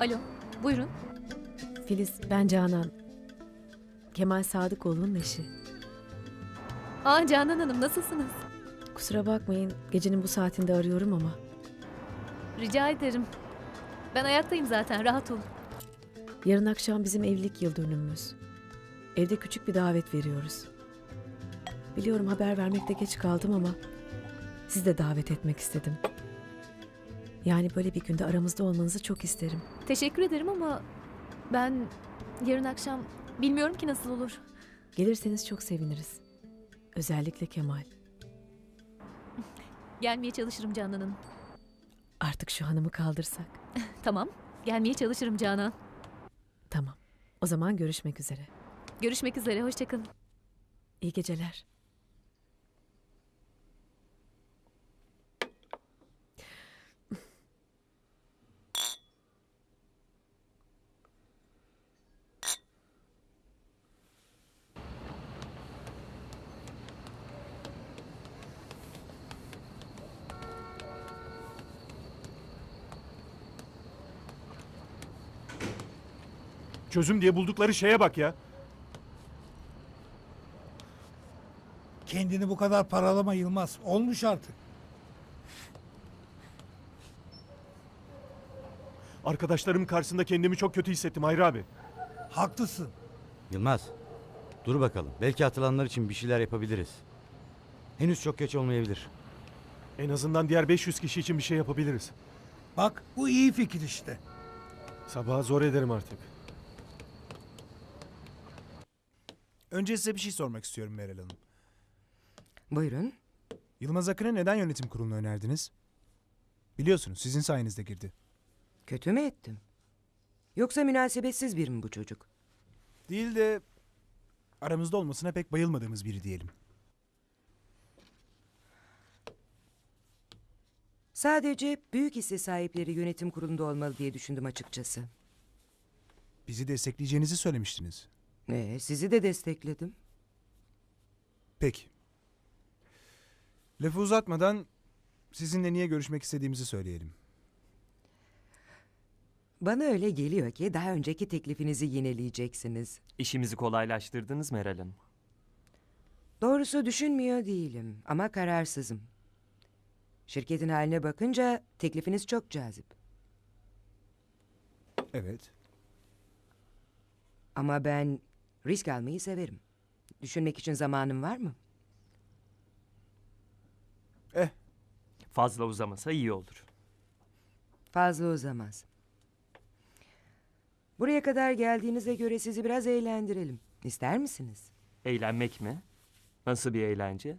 Alo, buyurun. Filiz, ben Canan. Kemal Sadıkoğlu'nun eşi. Aa Canan Hanım nasılsınız? Kusura bakmayın, gecenin bu saatinde arıyorum ama. Rica ederim. Ben ayaktayım zaten, rahat olun. Yarın akşam bizim evlilik yıl dönümümüz. Evde küçük bir davet veriyoruz. Biliyorum haber vermekte geç kaldım ama siz de davet etmek istedim. Yani böyle bir günde aramızda olmanızı çok isterim. Teşekkür ederim ama ben yarın akşam bilmiyorum ki nasıl olur. Gelirseniz çok seviniriz. Özellikle Kemal. Gelmeye çalışırım Canan Hanım. Artık şu hanımı kaldırsak. Tamam, gelmeye çalışırım Canan. Tamam. O zaman görüşmek üzere. Görüşmek üzere, hoşçakalın. İyi geceler. Çözüm diye buldukları şeye bak ya. Kendini bu kadar paralama Yılmaz. Olmuş artık. Arkadaşlarım karşısında kendimi çok kötü hissettim Hayri abi. Haklısın. Yılmaz, dur bakalım. Belki atılanlar için bir şeyler yapabiliriz. Henüz çok geç olmayabilir. En azından diğer 500 kişi için bir şey yapabiliriz. Bak bu iyi fikir işte. Sabaha zor ederim artık. Önce size bir şey sormak istiyorum Meral Hanım. Buyurun. Yılmaz Akın'ı neden yönetim kuruluna önerdiniz? Biliyorsunuz sizin sayenizde girdi. Kötü mü ettim? Yoksa münasebetsiz bir mi bu çocuk? Değil de aramızda olmasına pek bayılmadığımız biri diyelim. Sadece büyük hisse sahipleri yönetim kurulunda olmalı diye düşündüm açıkçası. Bizi destekleyeceğinizi söylemiştiniz. Ee, sizi de destekledim. Peki. Lafı uzatmadan sizinle niye görüşmek istediğimizi söyleyelim. Bana öyle geliyor ki daha önceki teklifinizi yineleyeceksiniz. İşimizi kolaylaştırdınız Meral Hanım. Doğrusu düşünmüyor değilim ama kararsızım. Şirketin haline bakınca teklifiniz çok cazip. Evet. Ama ben risk almayı severim. Düşünmek için zamanım var mı? Fazla uzamasa iyi olur. Fazla uzamaz. Buraya kadar geldiğinize göre sizi biraz eğlendirelim. İster misiniz? Eğlenmek mi? Nasıl bir eğlence?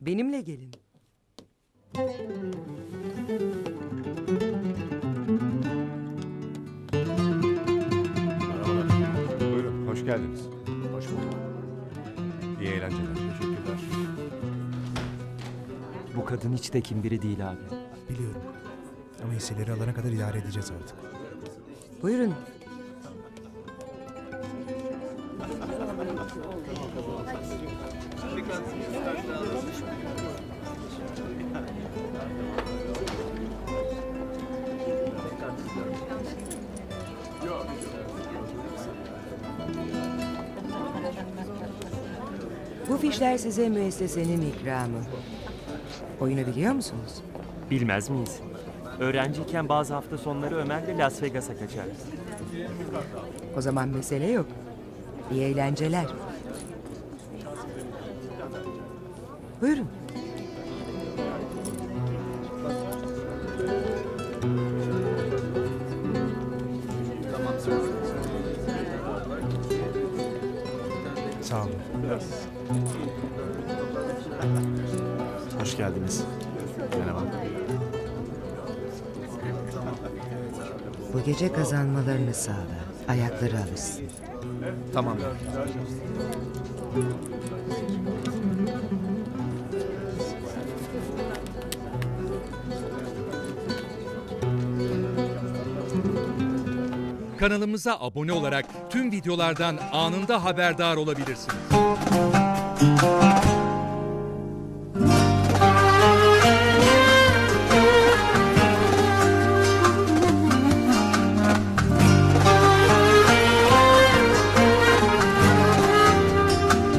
Benimle gelin. Geldiniz. Hoş bulduk. İyi eğlenceler. Teşekkürler. Bu kadın hiç de kim biri değil abi. Biliyorum. Ama hisseleri alana kadar idare edeceğiz artık. Buyurun. Bu fişler size müessesenin ikramı. Oyunu biliyor musunuz? Bilmez miyiz? Öğrenciyken bazı hafta sonları Ömer'le Las Vegas'a kaçarız. O zaman mesele yok. İyi eğlenceler. Buyurun. Sağ olun. Hoş geldiniz. Merhaba. Bu gece kazanmalarını sağla. Ayakları alışsın. Tamam. Kanalımıza abone olarak tüm videolardan anında haberdar olabilirsiniz. Thank you.